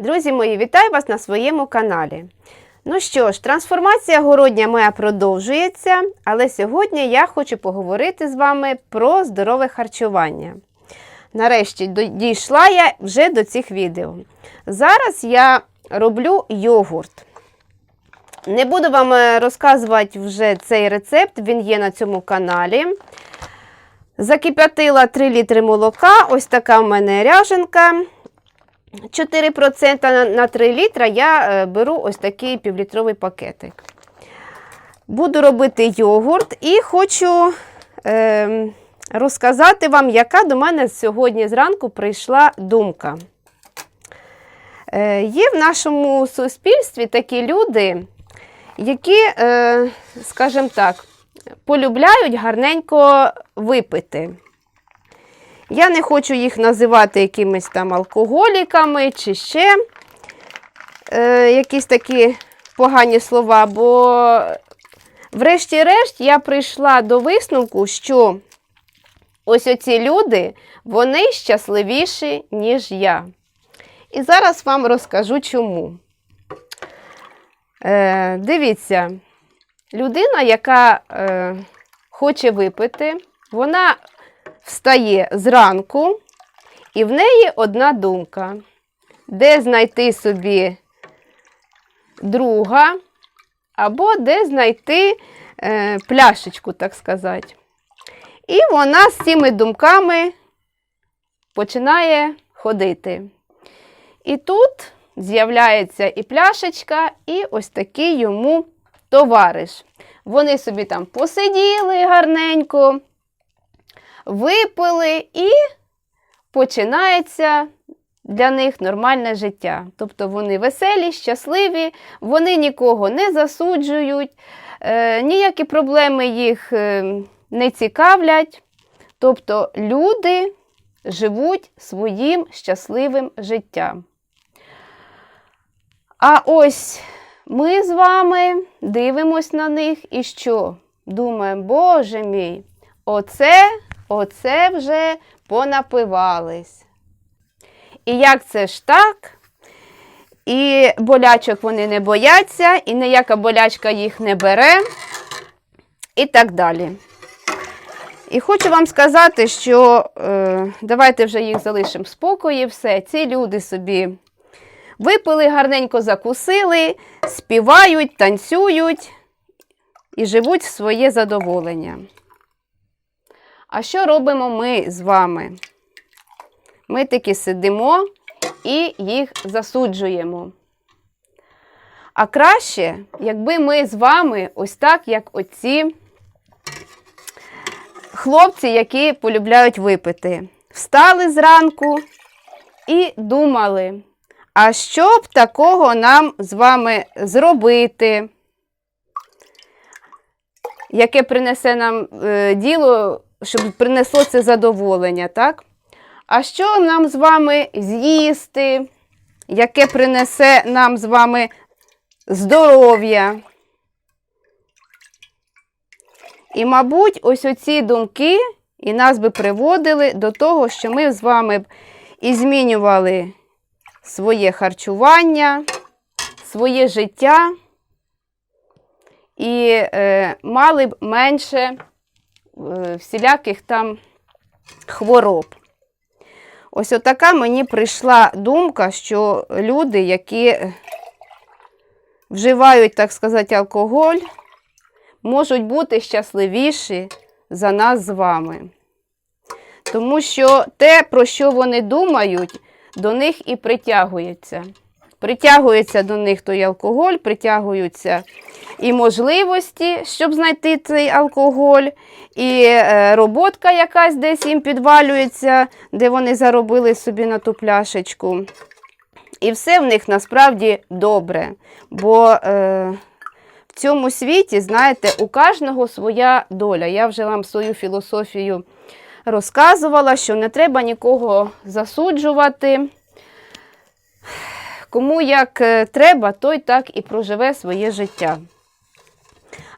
Друзі мої, вітаю вас на своєму каналі. Ну що ж, трансформація городня моя продовжується, але сьогодні я хочу поговорити з вами про здорове харчування. Нарешті дійшла я вже до цих відео. Зараз я роблю йогурт. Не буду вам е, розказувати вже цей рецепт, він є на цьому каналі. Закип'ятила 3 літри молока, ось така в мене ряженка. 4% на- на 3 літра я е, беру ось такий півлітровий пакетик. Буду робити йогурт і хочу е, розказати вам, яка до мене сьогодні зранку прийшла думка. Е, є в нашому суспільстві такі люди, які, е, скажімо так, полюбляють гарненько випити. Я не хочу їх називати якимись там алкоголіками чи ще е, якісь такі погані слова, бо, врешті-решт, я прийшла до висновку, що ось оці люди, вони щасливіші, ніж я. І зараз вам розкажу чому. Е, дивіться, людина, яка е, хоче випити, вона встає зранку, і в неї одна думка, де знайти собі друга, або де знайти е, пляшечку, так сказати. І вона з цими думками починає ходити. І тут з'являється і пляшечка, і ось такий йому товариш. Вони собі там посиділи гарненько, випили і починається для них нормальне життя. Тобто вони веселі, щасливі, вони нікого не засуджують, е, ніякі проблеми їх е, не цікавлять. Тобто люди живуть своїм щасливим життям. А ось ми з вами дивимось на них і що? Думаємо, Боже мій, оце, оце вже понапивались. І як це ж так? І болячок вони не бояться, і ніяка болячка їх не бере, і так далі. І хочу вам сказати, що е, давайте вже їх залишимо в спокої, все, ці люди собі випили, гарненько закусили, співають, танцюють і живуть в своє задоволення. А що робимо ми з вами? Ми таки сидимо і їх засуджуємо. А краще, якби ми з вами, ось так, як оці хлопці, які полюбляють випити, встали зранку і думали, а що б такого нам з вами зробити, яке принесе нам е, діло, щоб принесло це задоволення, так? А що нам з вами з'їсти, яке принесе нам з вами здоров'я? І, мабуть, ось оці думки і нас би приводили до того, що ми з вами б і змінювали своє харчування, своє життя і е, мали б менше всіляких там хвороб. Ось отака мені прийшла думка, що люди, які вживають, так сказати, алкоголь, можуть бути щасливіші за нас з вами. Тому що те, про що вони думають, до них і притягується. Притягується до них той алкоголь, притягуються і можливості, щоб знайти цей алкоголь, і е, роботка якась десь їм підвалюється, де вони заробили собі на ту пляшечку. І все в них насправді добре. Бо е, в цьому світі, знаєте, у кожного своя доля. Я вже вам свою філософію розказувала, що не треба нікого засуджувати. Кому як е, треба, той так і проживе своє життя.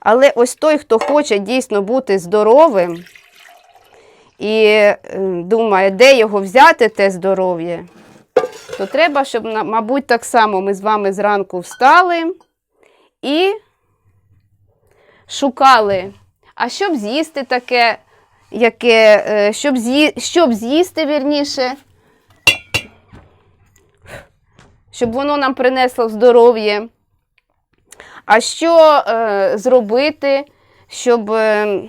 Але ось той, хто хоче дійсно бути здоровим і е, думає, де його взяти, те здоров'я, то треба, щоб, мабуть, так само ми з вами зранку встали і шукали. А щоб з'їсти таке, яке, е, щоб з'їсти вірніше, щоб воно нам принесло здоров'я. А що е, зробити, щоб е,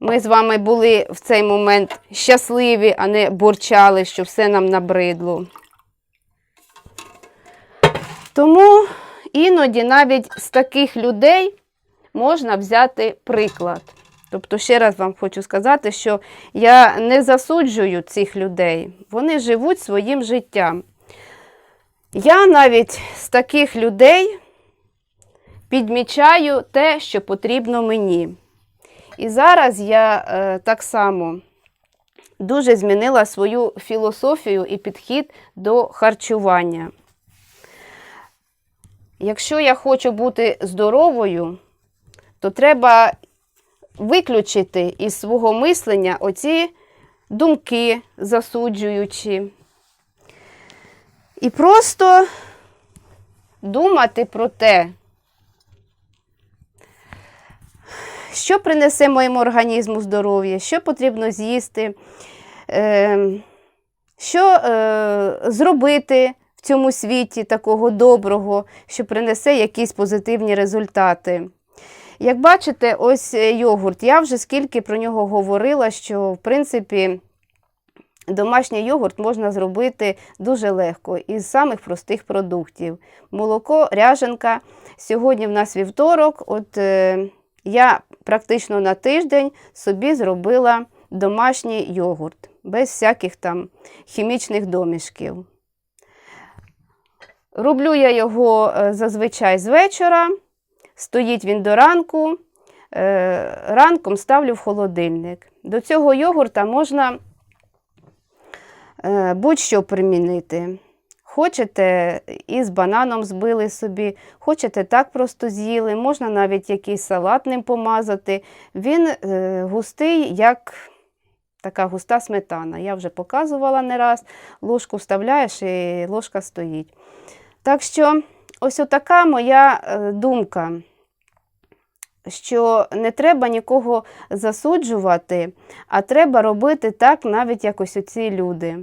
ми з вами були в цей момент щасливі, а не бурчали, що все нам набридло. Тому іноді навіть з таких людей можна взяти приклад. Тобто, ще раз вам хочу сказати, що я не засуджую цих людей, вони живуть своїм життям. Я навіть з таких людей підмічаю те, що потрібно мені. І зараз я е, так само дуже змінила свою філософію і підхід до харчування. Якщо я хочу бути здоровою, то треба виключити із свого мислення оці думки засуджуючі. І просто думати про те, що принесе моєму організму здоров'я, що потрібно з'їсти, е, що е, зробити в цьому світі такого доброго, що принесе якісь позитивні результати. Як бачите, ось е, йогурт. Я вже скільки про нього говорила, що в принципі домашній йогурт можна зробити дуже легко із самих простих продуктів. Молоко, ряженка. Сьогодні в нас вівторок. От е, я практично на тиждень собі зробила домашній йогурт без всяких там хімічних домішків. Роблю я його е, зазвичай з вечора. Стоїть він до ранку, е, ранком ставлю в холодильник. До цього йогурта можна е, будь-що примінити. Хочете із бананом збили собі, хочете так просто з'їли, можна навіть якийсь салат ним помазати. Він е, густий, як така густа сметана. Я вже показувала не раз. Ложку вставляєш і ложка стоїть. Так що, ось така моя е, думка що не треба нікого засуджувати, а треба робити так, навіть як ось оці люди.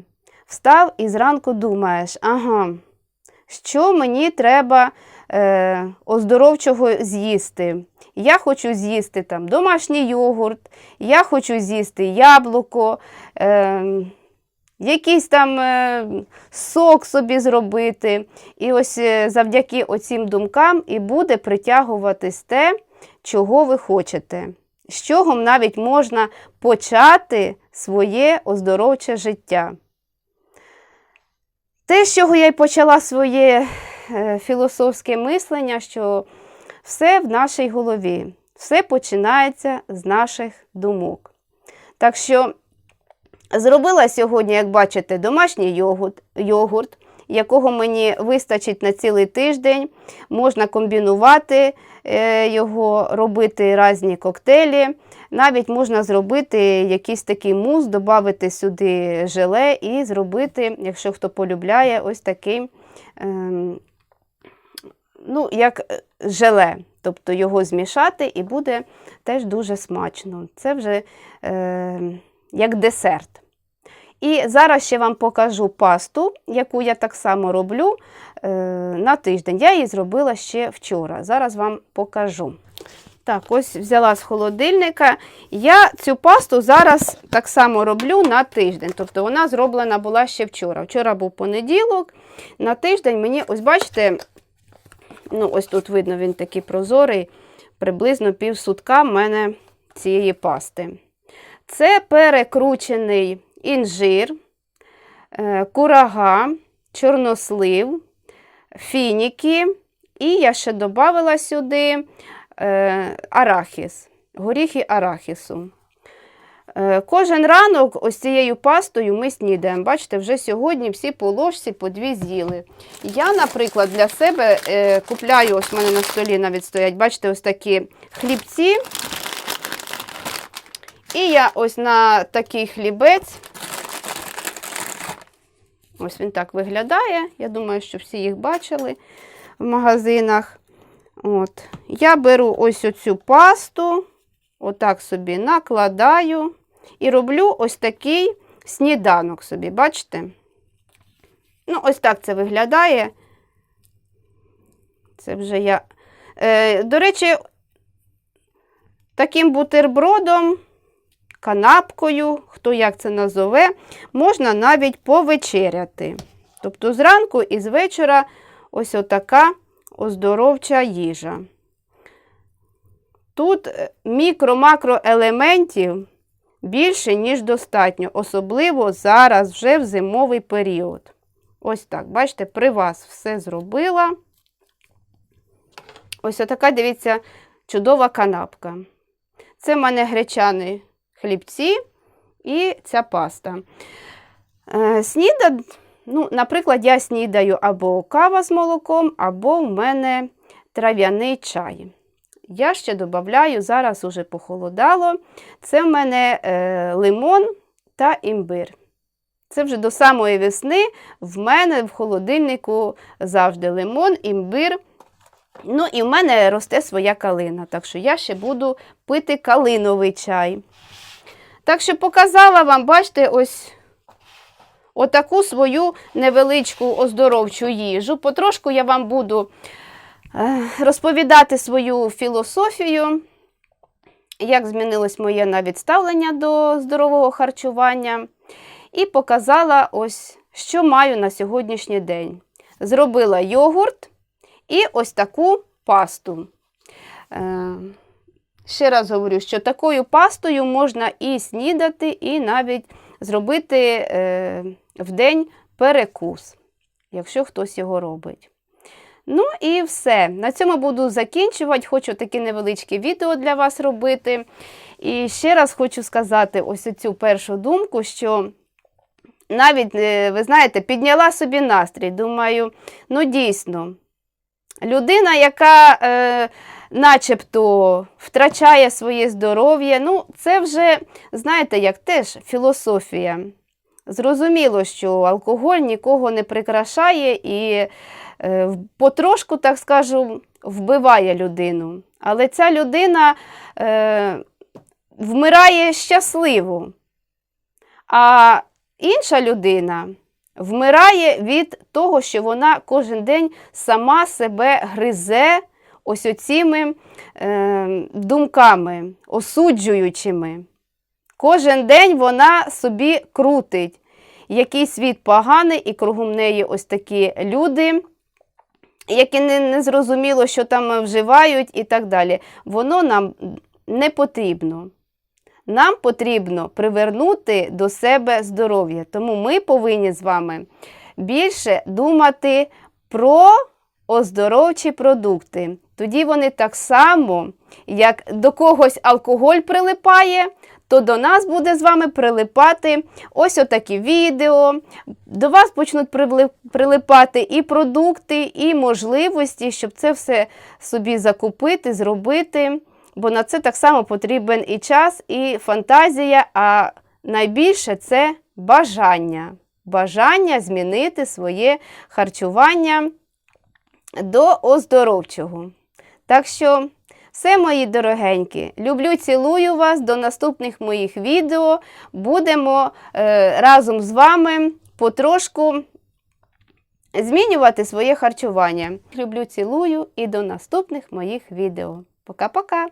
Встав і зранку думаєш, ага, що мені треба е, оздоровчого з'їсти. Я хочу з'їсти там домашній йогурт, я хочу з'їсти яблуко, е, якийсь там е, сок собі зробити. І ось е, завдяки оцім думкам і буде притягуватись те, чого ви хочете, з чого навіть можна почати своє оздоровче життя. Те, з чого я й почала своє е, філософське мислення, що все в нашій голові, все починається з наших думок. Так що зробила сьогодні, як бачите, домашній йогурт, йогурт якого мені вистачить на цілий тиждень. Можна комбінувати е, його, робити різні коктейлі. Навіть можна зробити якийсь такий мус, додати сюди желе і зробити, якщо хто полюбляє, ось такий, ем, ну, як желе. Тобто його змішати і буде теж дуже смачно. Це вже е, як десерт. І зараз ще вам покажу пасту, яку я так само роблю е, на тиждень. Я її зробила ще вчора. Зараз вам покажу. Так, ось взяла з холодильника. Я цю пасту зараз так само роблю на тиждень. Тобто вона зроблена була ще вчора. Вчора був понеділок. На тиждень мені, ось бачите, ну ось тут видно, він такий прозорий, приблизно пів сутка в мене цієї пасти. Це перекручений інжир, е, курага, чорнослив, фініки. І я ще додала сюди е, арахіс, горіхи арахісу. Е, Кожен ранок ось цією пастою ми снідаємо. Бачите, вже сьогодні всі по ложці по дві з'їли. Я, наприклад, для себе купляю, ось в мене на столі навіть стоять, бачите, ось такі хлібці. І я ось на такий хлібець Ось він так виглядає. Я думаю, що всі їх бачили в магазинах. От. Я беру ось оцю пасту, отак собі накладаю і роблю ось такий сніданок собі, бачите? Ну, ось так це виглядає. Це вже я. Е, до речі, таким бутербродом, канапкою, хто як це назове, можна навіть повечеряти. Тобто зранку і з вечора ось отака оздоровча їжа. Тут е, мікро-макроелементів більше, ніж достатньо, особливо зараз вже в зимовий період. Ось так, бачите, при вас все зробила. Ось така, дивіться, чудова канапка. Це в мене гречані хлібці і ця паста. Е, сніда, ну, наприклад, я снідаю або кава з молоком, або в мене трав'яний чай. Я ще додаю, зараз уже похолодало. Це в мене е, лимон та імбир. Це вже до самої весни в мене в холодильнику завжди лимон, імбир. Ну і в мене росте своя калина, так що я ще буду пити калиновий чай. Так що показала вам, бачите, ось отаку свою невеличку оздоровчу їжу. Потрошку я вам буду е, розповідати свою філософію, як змінилось моє навіть ставлення до здорового харчування. І показала ось, що маю на сьогоднішній день. Зробила йогурт і ось таку пасту. Ще раз говорю, що такою пастою можна і снідати, і навіть зробити е, в день перекус, якщо хтось його робить. Ну і все. На цьому буду закінчувати. Хочу таке невеличке відео для вас робити. І ще раз хочу сказати ось цю першу думку, що навіть, е, ви знаєте, підняла собі настрій. Думаю, ну дійсно, людина, яка е, начебто втрачає своє здоров'я, ну, це вже, знаєте, як теж філософія. Зрозуміло, що алкоголь нікого не прикрашає і е, потрошку, так скажу, вбиває людину. Але ця людина е, вмирає щасливо. А інша людина вмирає від того, що вона кожен день сама себе гризе ось оціми е, думками, осуджуючими. Кожен день вона собі крутить, який світ поганий, і кругом неї ось такі люди, які не, не зрозуміло, що там вживають і так далі. Воно нам не потрібно. Нам потрібно привернути до себе здоров'я. Тому ми повинні з вами більше думати про оздоровчі продукти. Тоді вони так само, як до когось алкоголь прилипає, то до нас буде з вами прилипати ось отакі відео. До вас почнуть прилипати і продукти, і можливості, щоб це все собі закупити, зробити. Бо на це так само потрібен і час, і фантазія, а найбільше це бажання. Бажання змінити своє харчування до оздоровчого. Так що, все, мої дорогенькі, люблю, цілую вас до наступних моїх відео. Будемо е, разом з вами потрошку змінювати своє харчування. Люблю, цілую і до наступних моїх відео. Пока-пока!